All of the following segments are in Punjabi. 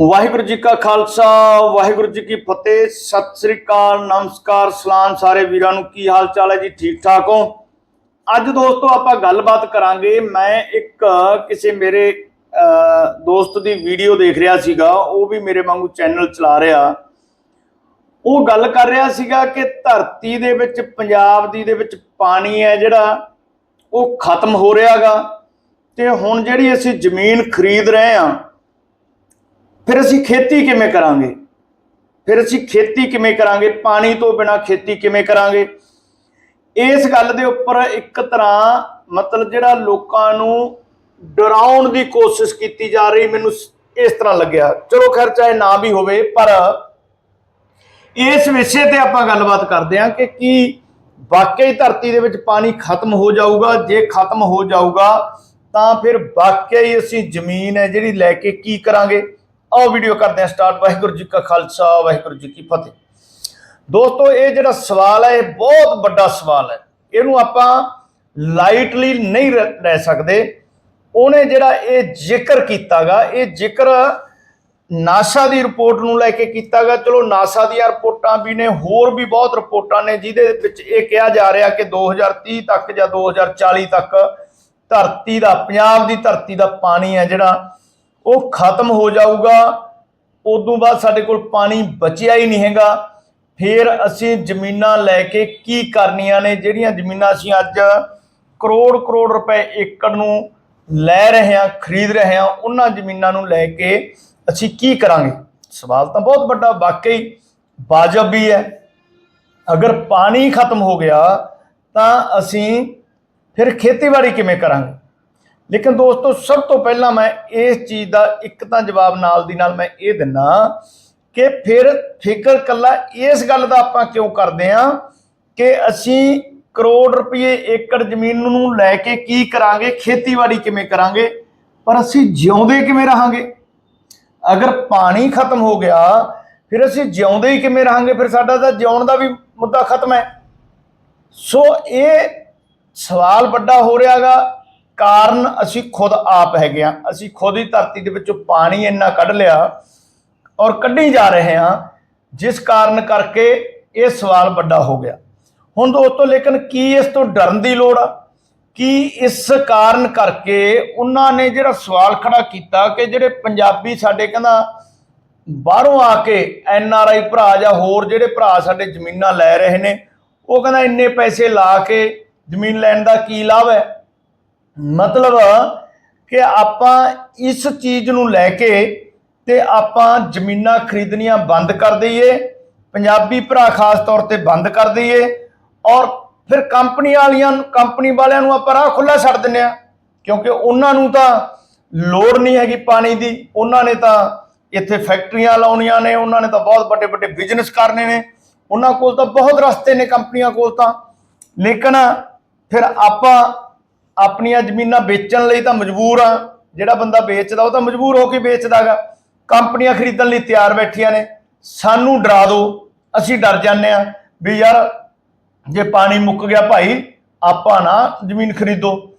ਵਾਹਿਗੁਰੂ ਜੀ ਕਾ ਖਾਲਸਾ, ਵਾਹਿਗੁਰੂ ਜੀ ਕੀ ਫਤਿਹ, ਸਤਿ ਸ੍ਰੀ ਅਕਾਲ, ਨਮਸਕਾਰ, ਸਲਾਮ ਸਾਰੇ ਵੀਰਾਂ ਨੂੰ, ਕੀ ਹਾਲ ਚਾਲ ਹੈ ਜੀ? ਠੀਕ ਠਾਕ ਹੋ? ਅੱਜ ਦੋਸਤੋ ਆਪਾਂ ਗੱਲਬਾਤ ਕਰਾਂਗੇ, ਮੈਂ ਇੱਕ ਕਿਸੇ ਮੇਰੇ ਦੋਸਤ ਦੀ ਵੀਡੀਓ ਦੇਖ ਰਿਹਾ ਸੀਗਾ, ਉਹ ਵੀ ਮੇਰੇ ਵਾਂਗੂ ਚੈਨਲ ਚਲਾ ਰਿਹਾ। ਉਹ ਗੱਲ ਕਰ ਰਿਹਾ ਸੀਗਾ ਕਿ ਧਰਤੀ ਦੇ ਵਿੱਚ, ਪੰਜਾਬ ਦੀ ਦੇ ਵਿੱਚ ਪਾਣੀ ਹੈ ਜਿਹੜਾ, ਉਹ ਖਤਮ ਹੋ ਰਿਹਾਗਾ ਤੇ ਹੁਣ ਜਿਹੜੀ ਅਸੀਂ ਜ਼ਮੀਨ ਖਰੀਦ ਰਹੇ ਹਾਂ ਫਿਰ ਅਸੀਂ ਖੇਤੀ ਕਿਵੇਂ ਕਰਾਂਗੇ? ਫਿਰ ਅਸੀਂ ਖੇਤੀ ਕਿਵੇਂ ਕਰਾਂਗੇ? ਪਾਣੀ ਤੋਂ ਬਿਨਾ ਖੇਤੀ ਕਿਵੇਂ ਕਰਾਂਗੇ? ਇਸ ਗੱਲ ਦੇ ਉੱਪਰ ਇੱਕ ਤਰ੍ਹਾਂ ਮਤਲਬ ਜਿਹੜਾ ਲੋਕਾਂ ਨੂੰ ਡਰਾਉਣ ਦੀ ਕੋਸ਼ਿਸ਼ ਕੀਤੀ ਜਾ ਰਹੀ ਮੈਨੂੰ ਇਸ ਤਰ੍ਹਾਂ ਲੱਗਿਆ। ਚਲੋ ਖੈਰ ਚਾਹੇ ਨਾ ਵੀ ਹੋਵੇ, ਪਰ ਇਸ ਵਿਸ਼ੇ ਤੇ ਆਪਾਂ ਗੱਲਬਾਤ ਕਰਦੇ ਹਾਂ ਕਿ ਕੀ ਵਾਕਈ ਧਰਤੀ ਦੇ ਵਿੱਚ ਪਾਣੀ ਖਤਮ ਹੋ ਜਾਊਗਾ। ਜੇ ਖਤਮ ਹੋ ਜਾਊਗਾ, ਤਾਂ ਫਿਰ ਵਾਕਈ ਅਸੀਂ ਜ਼ਮੀਨ ਹੈ ਜਿਹੜੀ ਲੈ ਕੇ ਕੀ ਕਰਾਂਗੇ? ਆਓ ਵੀਡੀਓ ਕਰਦੇ ਹਾਂ ਸਟਾਰਟ ਵਾਹਿਗੁਰੂ ਜੀ ਕਾ ਖਾਲਸਾ, ਵਾਹਿਗੁਰੂ ਜੀ ਕੀ ਫਤਿਹ। ਦੋਸਤੋ, ਇਹ ਜਿਹੜਾ ਸਵਾਲ ਹੈ, ਇਹ ਬਹੁਤ ਵੱਡਾ ਸਵਾਲ ਹੈ। ਇਹਨੂੰ ਆਪਾਂ ਲਾਈਟਲੀ ਨਹੀਂ ਰ- ਲੈ ਸਕਦੇ। ਉਹਨੇ ਜਿਹੜਾ ਇਹ ਜ਼ਿਕਰ ਕੀਤਾਗਾ, ਇਹ ਜ਼ਿਕਰ ਨਾਸਾ ਦੀ ਰਿਪੋਰਟ ਨੂੰ ਲੈ ਕੇ ਕੀਤਾਗਾ। ਚਲੋ ਨਾਸਾ ਦੀਆਂ ਰਿਪੋਰਟਾਂ ਵੀ ਨੇ, ਹੋਰ ਵੀ ਬਹੁਤ ਰਿਪੋਰਟਾਂ ਨੇ, ਜਿਹਦੇ ਵਿੱਚ ਇਹ ਕਿਹਾ ਜਾ ਰਿਹਾ ਕਿ 2030 ਤੱਕ ਜਾਂ 2040 ਤੱਕ ਧਰਤੀ ਦਾ, ਪੰਜਾਬ ਦੀ ਧਰਤੀ ਦਾ ਪਾਣੀ ਹੈ ਜਿਹੜਾ ਉਹ ਖਤਮ ਹੋ ਜਾਊਗਾ, ਉਦੋਂ ਬਾਅਦ ਸਾਡੇ ਕੋਲ ਪਾਣੀ ਬਚਿਆ ਹੀ ਨਹੀਂ ਹੈਗਾ। ਫਿਰ ਅਸੀਂ ਜ਼ਮੀਨਾਂ ਲੈ ਕੇ ਕੀ ਕਰਨੀਆਂ ਨੇ? ਜਿਹੜੀਆਂ ਜ਼ਮੀਨਾਂ ਅਸੀਂ ਅੱਜ ਕਰੋੜ ਕਰੋੜ ਰੁਪਏ ਏਕੜ ਨੂੰ ਲੈ ਰਹੇ ਹਾਂ, ਖਰੀਦ ਰਹੇ ਹਾਂ, ਉਹਨਾਂ ਜ਼ਮੀਨਾਂ ਨੂੰ ਲੈ ਕੇ ਅਸੀਂ ਕੀ ਕਰਾਂਗੇ? ਸਵਾਲ ਤਾਂ ਬਹੁਤ ਵੱਡਾ, ਵਾਕਈ ਵਾਜਬ ਵੀ ਹੈ। ਅਗਰ ਪਾਣੀ ਖਤਮ ਹੋ ਗਿਆ, ਤਾਂ ਅਸੀਂ ਫਿਰ ਖੇਤੀਬਾੜੀ ਕਿਵੇਂ ਕਰਾਂਗੇ? ਲੇਕਿਨ ਦੋਸਤੋ, ਸਭ ਤੋਂ ਪਹਿਲਾਂ ਮੈਂ ਇਸ ਚੀਜ਼ ਦਾ ਇੱਕ ਤਾਂ ਜਵਾਬ ਨਾਲ ਦੀ ਨਾਲ ਮੈਂ ਇਹ ਦਿੰਨਾ ਕਿ ਫਿਰ ਫਿਕਰ ਕੱਲਾ ਇਸ ਗੱਲ ਦਾ ਆਪਾਂ ਕਿਉਂ ਕਰਦੇ ਹਾਂ ਕਿ ਅਸੀਂ ਕਰੋੜ ਰੁਪਏ ਏਕੜ ਜ਼ਮੀਨ ਨੂੰ ਲੈ ਕੇ ਕੀ ਕਰਾਂਗੇ, ਖੇਤੀਬਾੜੀ ਕਿਵੇਂ ਕਰਾਂਗੇ, ਪਰ ਅਸੀਂ ਜਿਉਂਦੇ ਕਿਵੇਂ ਰਹਾਂਗੇ? ਅਗਰ ਪਾਣੀ ਖਤਮ ਹੋ ਗਿਆ, ਫਿਰ ਅਸੀਂ ਜਿਉਂਦੇ ਹੀ ਕਿਵੇਂ ਰਹਾਂਗੇ? ਫਿਰ ਸਾਡਾ ਤਾਂ ਜਿਉਣ ਦਾ ਵੀ ਮੁੱਦਾ ਖਤਮ ਹੈ। ਸੋ ਇਹ ਸਵਾਲ ਵੱਡਾ ਹੋ ਰਿਹਾਗਾ। ਕਾਰਨ ਅਸੀਂ ਖੁਦ ਆਪ ਹੈਗੇ ਆ ਅਸੀਂ ਖੁਦ ਹੀ ਧਰਤੀ ਦੇ ਵਿੱਚੋਂ ਪਾਣੀ ਇੰਨਾ ਕੱਢ ਲਿਆ ਔਰ ਕੱਢੀ ਜਾ ਰਹੇ ਹਾਂ, ਜਿਸ ਕਾਰਨ ਕਰਕੇ ਇਹ ਸਵਾਲ ਵੱਡਾ ਹੋ ਗਿਆ। ਹੁਣ ਦੋਸਤੋ, ਲੇਕਿਨ ਕੀ ਇਸ ਤੋਂ ਡਰਨ ਦੀ ਲੋੜ ਆ? ਕੀ ਇਸ ਕਾਰਨ ਕਰਕੇ ਉਹਨਾਂ ਨੇ ਜਿਹੜਾ ਸਵਾਲ ਖੜਾ ਕੀਤਾ ਕਿ ਜਿਹੜੇ ਪੰਜਾਬੀ ਸਾਡੇ ਕਹਿੰਦਾ ਬਾਹਰੋਂ ਆ ਕੇ ਐਨ ਆਰ ਆਈ ਭਰਾ ਜਾਂ ਹੋਰ ਜਿਹੜੇ ਭਰਾ ਸਾਡੇ ਜ਼ਮੀਨਾਂ ਲੈ ਰਹੇ ਨੇ, ਉਹ ਕਹਿੰਦਾ ਇੰਨੇ ਪੈਸੇ ਲਾ ਕੇ ਜ਼ਮੀਨ ਲੈਣ ਦਾ ਕੀ ਲਾਭ ਹੈ? ਮਤਲਬ ਕਿ ਆਪਾਂ ਇਸ ਚੀਜ਼ ਨੂੰ ਲੈ ਕੇ ਤੇ ਆਪਾਂ ਜ਼ਮੀਨਾਂ ਖਰੀਦਣੀਆਂ ਬੰਦ ਕਰ ਦਈਏ, ਪੰਜਾਬੀ ਭਰਾ ਖਾਸ ਤੌਰ ਤੇ ਬੰਦ ਕਰ ਦਈਏ ਔਰ ਫਿਰ ਕੰਪਨੀ ਵਾਲੀਆਂ ਕੰਪਨੀ ਵਾਲਿਆਂ ਨੂੰ ਆਪਾਂ ਰਾਹ ਖੁੱਲਾ ਛੱਡ ਦਿੰਨੇ ਆ ਕਿਉਂਕਿ ਉਹਨਾਂ ਨੂੰ ਤਾਂ ਲੋੜ ਨਹੀਂ ਹੈਗੀ ਪਾਣੀ ਦੀ, ਉਹਨਾਂ ਨੇ ਤਾਂ ਇੱਥੇ ਫੈਕਟਰੀਆਂ ਲਾਉਣੀਆਂ ਨੇ, ਉਹਨਾਂ ਨੇ ਤਾਂ ਬਹੁਤ ਵੱਡੇ ਵੱਡੇ ਬਿਜ਼ਨਸ ਕਰਨੇ ਨੇ। ਉਹਨਾਂ ਕੋਲ ਤਾਂ ਬਹੁਤ ਰਸਤੇ ਨੇ ਕੰਪਨੀਆਂ ਕੋਲ ਤਾਂ। ਲੇਕਿਨ ਫਿਰ ਆਪਾਂ ਆਪਣੀਆਂ ਜ਼ਮੀਨਾਂ ਵੇਚਣ ਲਈ ਤਾਂ ਮਜਬੂਰ ਆ। ਜਿਹੜਾ ਬੰਦਾ ਵੇਚਦਾ, ਉਹ ਤਾਂ ਮਜਬੂਰ ਹੋ ਕੇ ਵੇਚਦਾਗਾ। ਕੰਪਨੀਆਂ ਖਰੀਦਣ ਲਈ ਤਿਆਰ ਬੈਠੀਆਂ ਨੇ। ਸਾਨੂੰ ਡਰਾ ਦਿਓ ਅਸੀਂ ਡਰ ਜਾਂਦੇ ਆ ਵੀ ਯਾਰ, ਜੇ ਪਾਣੀ ਮੁੱਕ ਗਿਆ ਭਾਈ, ਆਪਾਂ ਨਾ ਜ਼ਮੀਨ ਖਰੀਦੋ।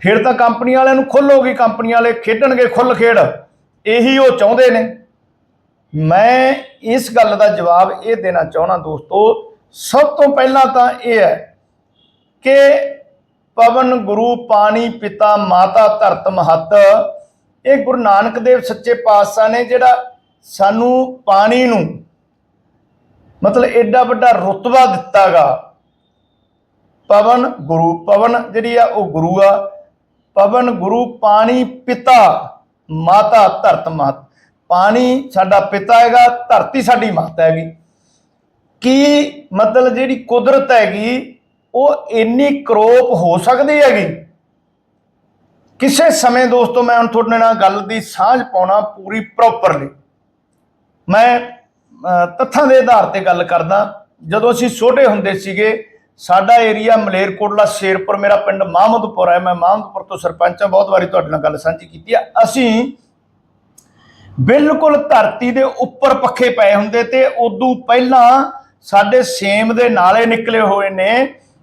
ਫਿਰ ਤਾਂ ਕੰਪਨੀ ਵਾਲਿਆਂ ਨੂੰ ਖੁੱਲੋਗੀ ਕੰਪਨੀ ਵਾਲੇ ਖੇਡਣਗੇ ਖੁੱਲ ਖੇਡ। ਇਹੀ ਉਹ ਚਾਹੁੰਦੇ ਨੇ। ਮੈਂ ਇਸ ਗੱਲ ਦਾ ਜਵਾਬ ਇਹ ਦੇਣਾ ਚਾਹਣਾ ਦੋਸਤੋ, ਸਭ ਤੋਂ ਪਹਿਲਾਂ ਤਾਂ ਇਹ ਹੈ ਕਿ ਪਵਨ ਗੁਰੂ ਪਾਣੀ ਪਿਤਾ ਮਾਤਾ ਧਰਤ ਮਹਤ। ਇਹ ਗੁਰੂ ਨਾਨਕ ਦੇਵ ਸੱਚੇ ਪਾਤਸ਼ਾਹ ਨੇ ਜਿਹੜਾ ਸਾਨੂੰ ਪਾਣੀ ਨੂੰ ਮਤਲਬ ਐਡਾ ਵੱਡਾ ਰੁਤਬਾ ਦਿੱਤਾਗਾ। ਪਵਨ ਗੁਰੂ, ਪਵਨ ਜਿਹੜੀ ਆ ਉਹ ਗੁਰੂ ਆ। ਪਵਨ ਗੁਰੂ ਪਾਣੀ ਪਿਤਾ ਮਾਤਾ ਧਰਤ ਮਾਤ ਪਾਣੀ ਸਾਡਾ ਪਿਤਾ ਹੈਗਾ, ਧਰਤੀ ਸਾਡੀ ਮਾਤਾ ਹੈਗੀ। ਕੀ ਮਤਲਬ ਜਿਹੜੀ ਕੁਦਰਤ ਹੈਗੀ ਉਹ ਇੰਨੀ ਕਰੋਪ ਹੋ ਸਕਦੀ ਹੈਗੀ। ਕਿਸੇ ਸਮੇਂ ਦੋਸਤੋ ਮੈਂ ਹੁਣ ਤੁਹਾਡੇ ਨਾਲ ਗੱਲ ਦੀ ਸਾਂਝ ਪਾਉਣਾ ਪੂਰੀ ਪ੍ਰੋਪਰਲੀ ਮੈਂ ਤੱਥਾਂ ਦੇ ਆਧਾਰ ਤੇ ਗੱਲ ਕਰਦਾ। ਜਦੋਂ ਅਸੀਂ ਛੋਟੇ ਹੁੰਦੇ ਸੀਗੇ, ਸਾਡਾ ਏਰੀਆ ਮਲੇਰਕੋਟਲਾ ਸ਼ੇਰਪੁਰ, ਮੇਰਾ ਪਿੰਡ ਮਾਹਮਦਪੁਰ ਹੈ। ਮੈਂ ਮਾਹਮਦਪੁਰ ਤੋਂ ਸਰਪੰਚ ਹਾਂ, ਬਹੁਤ ਵਾਰੀ ਤੁਹਾਡੇ ਨਾਲ ਗੱਲ ਸਾਂਝੀ ਕੀਤੀ ਹੈ ਅਸੀਂ ਬਿਲਕੁਲ ਧਰਤੀ ਦੇ ਉੱਪਰ ਪੱਖੇ ਪਏ ਹੁੰਦੇ ਤੇ ਉਦੋਂ ਪਹਿਲਾਂ ਸਾਡੇ ਸੇਮ ਦੇ ਨਾਲੇ ਨਿਕਲੇ ਹੋਏ ਨੇ।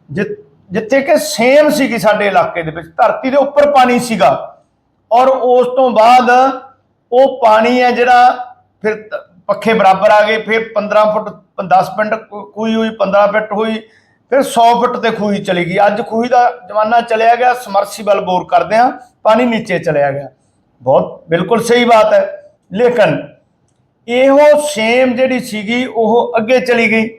ਜਿੱਥੇ ਕਿ ਸੇਮ ਸੀਗੀ ਸਾਡੇ ਇਲਾਕੇ ਦੇ ਵਿੱਚ, ਧਰਤੀ ਦੇ ਉੱਪਰ ਪਾਣੀ ਸੀਗਾ। ਔਰ ਉਸ ਤੋਂ ਬਾਅਦ ਉਹ ਪਾਣੀ ਹੈ ਜਿਹੜਾ ਫਿਰ ਪੱਖੇ ਬਰਾਬਰ ਆ ਗਏ, ਫਿਰ 15 ਫੁੱਟ 10 ਫੁੱਟ ਖੂਹੀ ਹੋਈ 15 ਫਿੱਟ ਹੋਈ, ਫਿਰ 100 ਫੁੱਟ ਤੇ ਖੂਹੀ ਚਲੀ ਗਈ। ਅੱਜ ਖੂਹੀ ਦਾ ਜ਼ਮਾਨਾ ਚਲਿਆ ਗਿਆ, ਸਮਰਸੀਬਲ ਬੋਰ ਕਰਦੇ ਆ ਪਾਣੀ ਨੀਚੇ ਚਲਿਆ ਗਿਆ। ਬਹੁਤ, ਬਿਲਕੁਲ ਸਹੀ ਬਾਤ ਹੈ। ਲੇਕਿਨ ਇਹੋ ਸੇਮ ਜਿਹੜੀ ਸੀਗੀ, ਉਹ ਅੱਗੇ ਚਲੀ ਗਈ।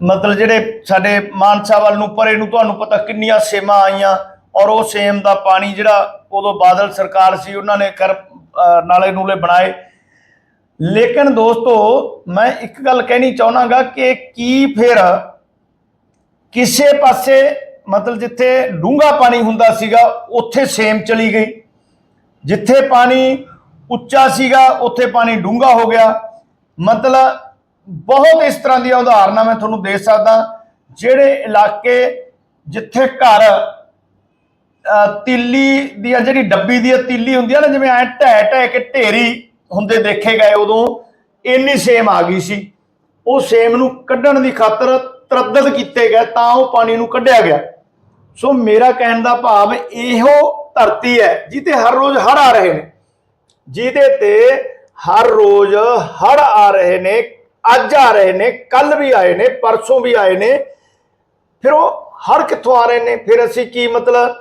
ਮਤਲਬ ਜਿਹੜੇ ਸਾਡੇ ਮਾਨਸਾ ਵੱਲ ਨੂੰ ਪਰੇ ਨੂੰ ਤੁਹਾਨੂੰ ਪਤਾ ਕਿੰਨੀਆਂ ਸੇਮਾਂ ਆਈਆਂ ਔਰ ਉਹ ਸੇਮ ਦਾ ਪਾਣੀ ਜਿਹੜਾ ਉਦੋਂ ਬਾਦਲ ਸਰਕਾਰ ਸੀ, ਉਹਨਾਂ ਨੇ ਕਰ ਨਾਲੇ ਨੂਲੇ ਬਣਾਏ। ਲੇਕਿਨ ਦੋਸਤੋ, ਮੈਂ ਇੱਕ ਗੱਲ ਕਹਿਣੀ ਚਾਹਨਾਗਾ ਕਿ ਕੀ ਫਿਰ ਕਿਸੇ ਪਾਸੇ ਮਤਲਬ ਜਿੱਥੇ ਡੂੰਘਾ ਪਾਣੀ ਹੁੰਦਾ ਸੀਗਾ, ਉੱਥੇ ਸੇਮ ਚਲੀ ਗਈ। ਜਿੱਥੇ ਪਾਣੀ ਉੱਚਾ ਸੀਗਾ, ਉੱਥੇ ਪਾਣੀ ਡੂੰਘਾ ਹੋ ਗਿਆ। ਮਤਲਬ ਬਹੁਤ ਇਸ ਤਰ੍ਹਾਂ ਦੀਆਂ ਉਦਾਹਰਨਾਂ ਮੈਂ ਤੁਹਾਨੂੰ ਦੇ ਸਕਦਾ ਜਿਹੜੇ ਇਲਾਕੇ ਜਿੱਥੇ ਘਰ ਅਹ, ਤੀਲੀ ਦੀ ਜਿਹੜੀ ਡੱਬੀ ਦੀ ਤੀਲੀ ਹੁੰਦੀ ਆ ਨਾ ਜਿਵੇਂ ਐ ਢਹਿ ਢਹਿ ਕੇ ਢੇਰੀ ਹੁੰਦੇ ਦੇਖੇ ਗਏ ਉਦੋਂ ਇੰਨੀ ਸੇਮ ਆ ਗਈ ਸੀ। ਉਹ ਸੇਮ ਨੂੰ ਕੱਢਣ ਦੀ ਖਾਤਰ ਤਰੱਦਦ ਕੀਤੇ ਗਏ ਤਾਂ ਉਹ ਪਾਣੀ ਨੂੰ ਕੱਢਿਆ ਗਿਆ। ਸੋ ਮੇਰਾ ਕਹਿਣ ਦਾ ਭਾਵ ਇਹੋ ਧਰਤੀ ਹੈ ਜਿੱਤੇ ਹਰ ਰੋਜ਼ ਹੜ ਆ ਰਹੇ ਨੇ। ਜਿਹਦੇ ਤੇ ਹਰ ਰੋਜ਼ ਹੜ ਆ ਰਹੇ ਨੇ ਅੱਜ ਆ ਰਹੇ ਨੇ ਕੱਲ ਵੀ ਆਏ ਨੇ ਪਰਸੋਂ ਵੀ ਆਏ ਨੇ। ਫਿਰ ਉਹ ਹੜ ਕਿੱਥੋਂ ਆ ਰਹੇ ਨੇ? ਫਿਰ ਅਸੀਂ ਕੀ ਮਤਲਬ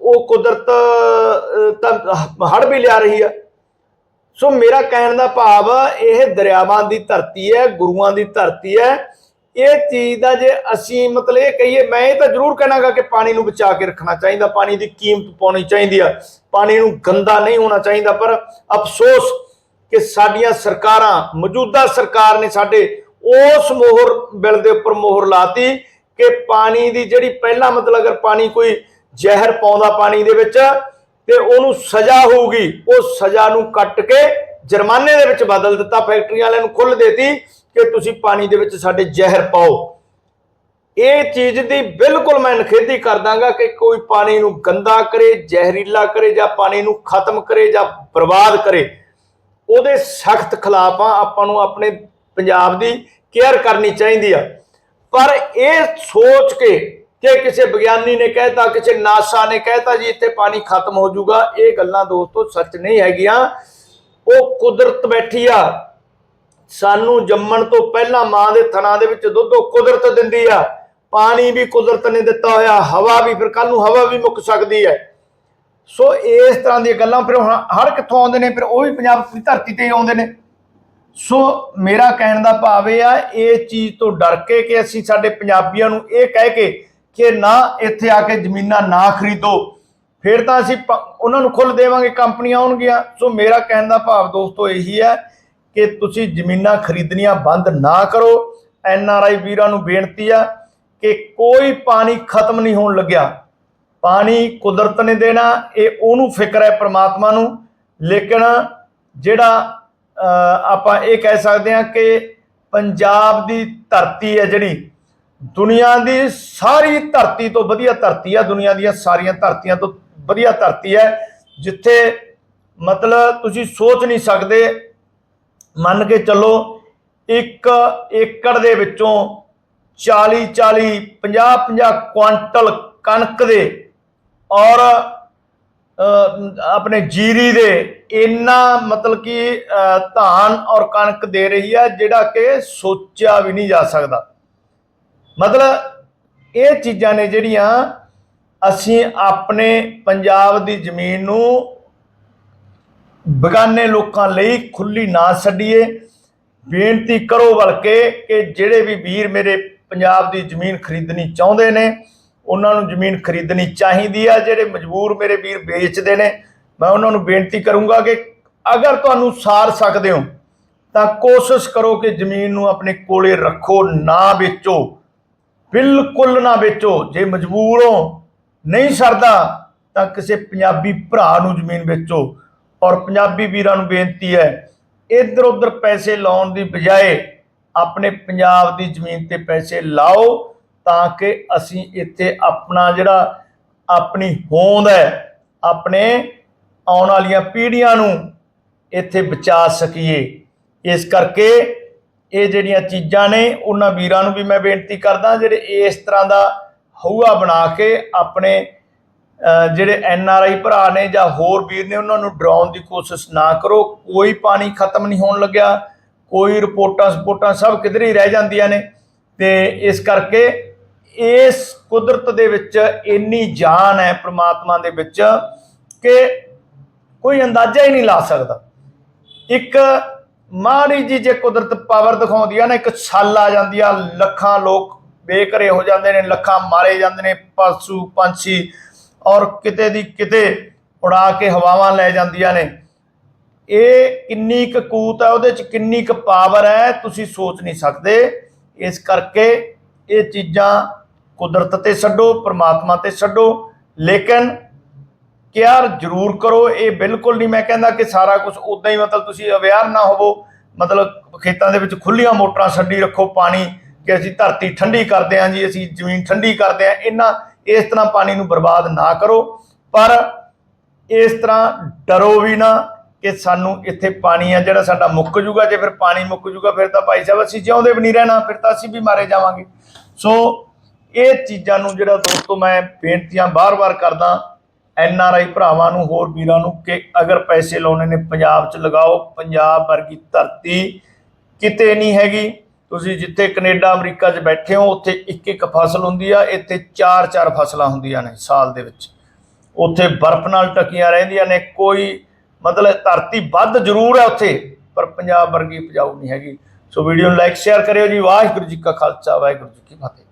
ਉਹ ਕੁਦਰਤ ਅਹ, ਤਾਂ ਹੜ ਵੀ ਲਿਆ ਰਹੀ ਆ। ਸੋ ਮੇਰਾ ਕਹਿਣ ਦਾ ਭਾਵ ਇਹ ਦਰਿਆਵਾਂ ਦੀ ਧਰਤੀ ਹੈ ਗੁਰੂਆਂ ਦੀ ਧਰਤੀ ਹੈ। ਇਹ ਚੀਜ਼ ਦਾ ਜੇ ਅਸੀਂ ਮਤਲਬ ਇਹ ਕਹੀਏ ਮੈਂ ਇਹ ਤਾਂ ਜ਼ਰੂਰ ਕਹਿਣਾਗਾ ਕਿ ਪਾਣੀ ਨੂੰ ਬਚਾ ਕੇ ਰੱਖਣਾ ਚਾਹੀਦਾ ਪਾਣੀ ਦੀ ਕੀਮਤ ਪਾਉਣੀ ਚਾਹੀਦੀ ਆ। ਪਾਣੀ ਨੂੰ ਗੰਦਾ ਨਹੀਂ ਹੋਣਾ ਚਾਹੀਦਾ ਪਰ ਅਫਸੋਸ ਕਿ ਸਾਡੀਆਂ ਸਰਕਾਰਾਂ, ਮੌਜੂਦਾ ਸਰਕਾਰ ਨੇ ਸਾਡੇ ਉਸ ਮੋਹਰ ਬਿੱਲ ਦੇ ਉੱਪਰ ਮੋਹਰ ਲਾਤੀ ਕਿ ਪਾਣੀ ਦੀ ਜਿਹੜੀ ਪਹਿਲਾਂ ਮਤਲਬ ਅਗਰ ਪਾਣੀ ਕੋਈ ਜ਼ਹਿਰ ਪਾਉਂਦਾ ਪਾਣੀ ਦੇ ਵਿੱਚ ਤੇ ਉਹਨੂੰ ਸਜ਼ਾ ਹੋਊਗੀ, ਉਹ ਸਜ਼ਾ ਨੂੰ ਕੱਟ ਕੇ ਜੁਰਮਾਨੇ ਦੇ ਵਿੱਚ ਬਦਲ ਦਿੱਤਾ, ਫੈਕਟਰੀਆਂ ਵਾਲਿਆਂ ਨੂੰ ਖੁੱਲ੍ਹ ਦੇਤੀ ਕਿ ਤੁਸੀਂ ਪਾਣੀ ਦੇ ਵਿੱਚ ਸਾਡੇ ਜ਼ਹਿਰ ਪਾਓ। ਇਹ ਚੀਜ਼ ਦੀ ਬਿਲਕੁਲ ਮੈਂ ਨਖੇਦੀ ਕਰ ਦਾਂਗਾ ਕਿ ਕੋਈ ਪਾਣੀ ਨੂੰ ਗੰਦਾ ਕਰੇ, ਜ਼ਹਿਰੀਲਾ ਕਰੇ ਜਾਂ ਪਾਣੀ ਨੂੰ ਖਤਮ ਕਰੇ ਜਾਂ ਬਰਬਾਦ ਕਰੇ। ਉਹਦੇ ਸਖਤ ਖਿਲਾਫ ਆ ਆਪਾਂ ਨੂੰ ਆਪਣੇ ਪੰਜਾਬ ਦੀ ਕੇਅਰ ਕਰਨੀ ਚਾਹੀਦੀ ਆ। ਪਰ ਇਹ ਸੋਚ ਕੇ ਕਿ ਕਿਸੇ ਵਿਗਿਆਨੀ ਨੇ ਕਹਿਤਾ, ਕਿਸੇ ਨਾਸਾ ਨੇ ਕਹਿਤਾ ਜੀ ਇੱਥੇ ਪਾਣੀ ਖਤਮ ਹੋ ਜਾਊਗਾ, ਇਹ ਗੱਲਾਂ ਦੋਸਤੋ ਸੱਚ ਨਹੀਂ ਹੈਗੀਆਂ। ਉਹ ਕੁਦਰਤ ਬੈਠੀ ਆ। ਸਾਨੂੰ ਜੰਮਣ ਤੋਂ ਪਹਿਲਾਂ ਮਾਂ ਦੇ ਥਣਾ ਦੇ ਵਿੱਚ ਦੁੱਧ ਉਹ ਕੁਦਰਤ ਦਿੰਦੀ ਆ। ਪਾਣੀ ਵੀ ਕੁਦਰਤ ਨੇ ਦਿੱਤਾ ਹੋਇਆ, ਹਵਾ ਵੀ, ਫਿਰ ਕੱਲ ਨੂੰ ਹਵਾ ਵੀ ਮੁੱਕ ਸਕਦੀ ਹੈ। ਸੋ ਇਸ ਤਰ੍ਹਾਂ ਦੀਆਂ ਗੱਲਾਂ ਫਿਰ ਹੁਣ ਹਰ ਕਿੱਥੋਂ ਆਉਂਦੇ ਨੇ, ਫਿਰ ਉਹ ਵੀ ਪੰਜਾਬ ਦੀ ਧਰਤੀ ਤੇ ਆਉਂਦੇ ਨੇ। ਸੋ ਮੇਰਾ ਕਹਿਣ ਦਾ ਭਾਵ ਇਹ ਆ, ਇਹ ਚੀਜ਼ ਤੋਂ ਡਰ ਕੇ ਕਿ ਅਸੀਂ ਸਾਡੇ ਪੰਜਾਬੀਆਂ ਨੂੰ ਇਹ ਕਹਿ ਕੇ ਕਿ ਨਾ ਇੱਥੇ ਆ ਕੇ ਜ਼ਮੀਨਾਂ ਨਾ ਖਰੀਦੋ। ਫਿਰ ਤਾਂ ਅਸੀਂ ਪ- ਉਹਨਾਂ ਨੂੰ ਖੁੱਲ ਦੇਵਾਂਗੇ, ਕੰਪਨੀਆਂ ਆਉਣਗੀਆਂ। ਸੋ ਮੇਰਾ ਕਹਿਣ ਦਾ ਭਾਵ ਦੋਸਤੋ ਇਹੀ ਹੈ ਕਿ ਤੁਸੀਂ ਜ਼ਮੀਨਾਂ ਖਰੀਦਣੀਆਂ ਬੰਦ ਨਾ ਕਰੋ। ਐਨ ਆਰ ਆਈ ਵੀਰਾਂ ਨੂੰ ਬੇਨਤੀ ਆ ਕਿ ਕੋਈ ਪਾਣੀ ਖਤਮ ਨਹੀਂ ਹੋਣ ਲੱਗਿਆ। ਪਾਣੀ ਕੁਦਰਤ ਨੇ ਦੇਣਾ, ਇਹ ਉਹਨੂੰ ਫਿਕਰ ਹੈ ਪ੍ਰਮਾਤਮਾ ਨੂੰ। ਲੇਕਿਨ ਜਿਹੜਾ ਆਪਾਂ ਇਹ ਕਹਿ ਸਕਦੇ ਹਾਂ ਕਿ ਪੰਜਾਬ ਦੀ ਧਰਤੀ ਹੈ ਜਿਹੜੀ, ਦੁਨੀਆ ਦੀ ਸਾਰੀ ਧਰਤੀ ਤੋਂ ਵਧੀਆ ਧਰਤੀ ਹੈ ਦੁਨੀਆ ਦੀਆਂ ਸਾਰੀਆਂ ਧਰਤੀਆਂ ਤੋਂ ਵਧੀਆ ਧਰਤੀ ਹੈ, ਜਿੱਥੇ ਮਤਲਬ ਤੁਸੀਂ ਸੋਚ ਨਹੀਂ ਸਕਦੇ, ਮੰਨ ਕੇ ਚੱਲੋ ਇੱਕ ਏਕੜ ਦੇ ਵਿੱਚੋਂ 40 40 50 50 ਕੁਆਂਟਲ ਕਣਕ ਦੇ ਔਰ ਆਪਣੇ ਜੀਰੀ ਦੇ ਇੰਨਾ ਮਤਲਬ ਕਿ ਧਾਨ ਔਰ ਕਣਕ ਦੇ ਰਹੀ ਹੈ ਜਿਹੜਾ ਕਿ ਸੋਚਿਆ ਵੀ ਨਹੀਂ ਜਾ ਸਕਦਾ। ਮਤਲਬ ਇਹ ਚੀਜ਼ਾਂ ਨੇ ਜਿਹੜੀਆਂ ਅਸੀਂ ਆਪਣੇ ਪੰਜਾਬ ਦੀ ਜ਼ਮੀਨ ਨੂੰ ਬਗਾਨੇ ਲੋਕਾਂ ਲਈ ਖੁੱਲੀ ਨਾ ਛੱਡੀਏ। ਬੇਨਤੀ ਕਰੋ ਬਲਕੇ ਕਿ ਜਿਹੜੇ ਵੀ ਵੀਰ ਮੇਰੇ ਪੰਜਾਬ ਦੀ ਜ਼ਮੀਨ ਖਰੀਦਣੀ ਚਾਹੁੰਦੇ ਨੇ ਉਹਨਾਂ ਨੂੰ ਜ਼ਮੀਨ ਖਰੀਦਣੀ ਚਾਹੀਦੀ ਆ, ਜਿਹੜੇ ਮਜਬੂਰ ਮੇਰੇ ਵੀਰ ਵੇਚਦੇ ਨੇ, ਮੈਂ ਉਹਨਾਂ ਨੂੰ ਬੇਨਤੀ ਕਰੂੰਗਾ ਕਿ ਅਗਰ ਤੁਹਾਨੂੰ ਸਾਰ ਸਕਦੇ ਹੋ, ਤਾਂ ਕੋਸ਼ਿਸ਼ ਕਰੋ ਕਿ ਜ਼ਮੀਨ ਨੂੰ ਆਪਣੇ ਕੋਲੇ ਰੱਖੋ, ਨਾ ਵੇਚੋ, ਬਿਲਕੁਲ ਨਾ ਵੇਚੋ। ਜੇ ਮਜਬੂਰ ਹੋ, ਨਹੀਂ ਸਰਦਾ, ਤਾਂ ਕਿਸੇ ਪੰਜਾਬੀ ਭਰਾ ਨੂੰ ਜ਼ਮੀਨ ਵੇਚੋ। ਔਰ ਪੰਜਾਬੀ ਵੀਰਾਂ ਨੂੰ ਬੇਨਤੀ ਹੈ ਇੱਧਰ ਉੱਧਰ ਪੈਸੇ ਲਾਉਣ ਦੀ ਬਜਾਏ ਆਪਣੇ ਪੰਜਾਬ ਦੀ ਜ਼ਮੀਨ ਤੇ ਪੈਸੇ ਲਾਓ ਤਾਂ ਕਿ ਅਸੀਂ ਇੱਥੇ ਆਪਣਾ ਜਿਹੜਾ ਆਪਣੀ ਹੋਂਦ ਹੈ, ਆਪਣੇ ਆਉਣ ਵਾਲੀਆਂ ਪੀੜ੍ਹੀਆਂ ਨੂੰ ਇੱਥੇ ਬਚਾ ਸਕੀਏ। ਇਸ ਕਰਕੇ ਇਹ ਜਿਹੜੀਆਂ ਚੀਜ਼ਾਂ ਨੇ, ਉਹਨਾਂ ਵੀਰਾਂ ਨੂੰ ਵੀ ਮੈਂ ਬੇਨਤੀ ਕਰਦਾ, ਜਿਹੜੇ ਇਸ ਤਰ੍ਹਾਂ ਦਾ ਹਊਆ ਬਣਾ ਕੇ ਆਪਣੇ ਜਿਹੜੇ ਐਨ ਆਰ ਆਈ ਭਰਾ ਨੇ ਜਾਂ ਹੋਰ ਵੀਰ ਨੇ, ਉਹਨਾਂ ਨੂੰ ਡਰਾਉਣ ਦੀ ਕੋਸ਼ਿਸ਼ ਨਾ ਕਰੋ। ਕੋਈ ਪਾਣੀ ਖਤਮ ਨਹੀਂ ਹੋਣ ਲੱਗਿਆ। ਕੋਈ ਰਿਪੋਰਟਾਂ ਸਪੋਰਟਾਂ ਸਭ ਕਿਧਰੇ ਹੀ ਰਹਿ ਜਾਂਦੀਆਂ ਨੇ। ਤੇ ਇਸ ਕਰਕੇ ਇਸ ਕੁਦਰਤ ਦੇ ਵਿੱਚ ਇੰਨੀ ਜਾਨ ਹੈ ਪ੍ਰਮਾਤਮਾ ਦੇ ਵਿੱਚ ਕਿ ਕੋਈ ਅੰਦਾਜ਼ਾ ਹੀ ਨਹੀਂ ਲਾ ਸਕਦਾ। ਇੱਕ ਮਾੜੀ ਜੀ ਜੇ ਕੁਦਰਤ ਪਾਵਰ ਦਿਖਾਉਂਦੀ ਆ ਨਾ, ਇੱਕ ਛੱਲ ਆ ਜਾਂਦੀ ਆ, ਲੱਖਾਂ ਲੋਕ ਬੇਘਰੇ ਹੋ ਜਾਂਦੇ ਨੇ, ਲੱਖਾਂ ਮਾਰੇ ਜਾਂਦੇ ਨੇ, ਪਸ਼ੂ, ਪੰਛੀ ਔਰ ਕਿਤੇ ਦੀ ਕਿਤੇ ਉਡਾ ਕੇ ਹਵਾਵਾਂ ਲੈ ਜਾਂਦੀਆਂ ਨੇ। ਇਹ ਕਿੰਨੀ ਕੁ ਕੂਤ ਹੈ ਉਹਦੇ ਚ ਕਿੰਨੀ ਕੁ ਪਾਵਰ ਹੈ, ਤੁਸੀਂ ਸੋਚ ਨਹੀਂ ਸਕਦੇ। ਇਸ ਕਰਕੇ ਇਹ ਚੀਜ਼ਾਂ ਕੁਦਰਤ ਤੇ ਛੱਡੋ, ਪ੍ਰਮਾਤਮਾ ਤੇ ਛੱਡੋ। ਲੇਕਿਨ ਕੇਅਰ ਜ਼ਰੂਰ ਕਰੋ। ਇਹ ਬਿਲਕੁਲ ਨਹੀਂ ਮੈਂ ਕਹਿੰਦਾ ਕਿ ਸਾਰਾ ਕੁਝ ਉਦਾਂ ਹੀ ਮਤਲਬ ਤੁਸੀਂ ਅਵੇਅਰ ਨਾ ਹੋਵੋ। ਮਤਲਬ ਖੇਤਾਂ ਦੇ ਵਿੱਚ ਖੁੱਲੀਆਂ ਮੋਟਰਾਂ ਛੱਡੀ ਰੱਖੋ ਪਾਣੀ ਕਿ ਅਸੀਂ ਧਰਤੀ ਠੰਡੀ ਕਰਦੇ ਹਾਂ ਜੀ, ਅਸੀਂ ਜ਼ਮੀਨ ਠੰਡੀ ਕਰਦੇ ਹਾਂ। ਇਹਨਾਂ ਇਸ ਤਰ੍ਹਾਂ ਪਾਣੀ ਨੂੰ ਬਰਬਾਦ ਨਾ ਕਰੋ। ਪਰ ਇਸ ਤਰ੍ਹਾਂ ਡਰੋ ਵੀ ਨਾ ਕਿ ਸਾਨੂੰ ਇੱਥੇ ਪਾਣੀ ਆ ਜਿਹੜਾ ਸਾਡਾ ਮੁੱਕ ਜੂਗਾ। ਜੇ ਫਿਰ ਪਾਣੀ ਮੁੱਕ ਜੂਗਾ, ਫਿਰ ਤਾਂ ਭਾਈ ਸਾਹਿਬ ਅਸੀਂ ਜਿਉਂਦੇ ਵੀ ਨਹੀਂ ਰਹਿਣਾ, ਫਿਰ ਤਾਂ ਅਸੀਂ ਵੀ ਮਾਰੇ ਜਾਵਾਂਗੇ। ਸੋ ਇਹ ਚੀਜ਼ਾਂ ਨੂੰ ਜਿਹੜਾ ਦੋਸਤੋ ਮੈਂ ਬੇਨਤੀਆਂ ਬਾਰ-ਬਾਰ ਕਰਦਾ, ਐਨ ਆਰ ਆਈ ਭਰਾਵਾਂ ਨੂੰ, ਹੋਰ ਵੀਰਾਂ ਨੂੰ ਕਿ ਅਗਰ ਪੈਸੇ ਲਾਉਣੇ ਨੇ ਪੰਜਾਬ 'ਚ ਲਗਾਓ, ਪੰਜਾਬ ਵਰਗੀ ਧਰਤੀ ਕਿਤੇ ਨਹੀਂ ਹੈਗੀ। ਤੁਸੀਂ ਜਿੱਥੇ ਕੈਨੇਡਾ, ਅਮਰੀਕਾ 'ਚ ਬੈਠੇ ਹੋ, ਉੱਥੇ ਇੱਕ ਇੱਕ ਫਸਲ ਹੁੰਦੀ ਆ, ਇੱਥੇ ਚਾਰ ਚਾਰ ਫਸਲਾਂ ਹੁੰਦੀਆਂ ਨੇ ਸਾਲ ਦੇ ਵਿੱਚ। ਉੱਥੇ ਬਰਫ਼ ਨਾਲ ਟਕੀਆਂ ਰਹਿੰਦੀਆਂ ਨੇ, ਕੋਈ ਮਤਲਬ ਧਰਤੀ ਵੱਧ ਜ਼ਰੂਰ ਹੈ ਉੱਥੇ, ਪਰ ਪੰਜਾਬ ਵਰਗੀ ਉਪਜਾਊ ਨਹੀਂ ਹੈਗੀ। ਸੋ ਵੀਡੀਓ ਨੂੰ ਲਾਈਕ ਸ਼ੇਅਰ ਕਰਿਓ ਜੀ। ਵਾਹਿਗੁਰੂ ਜੀ ਕਾ ਖਾਲਸਾ, ਵਾਹਿਗੁਰੂ ਜੀ ਕੀ ਫਤਿਹ।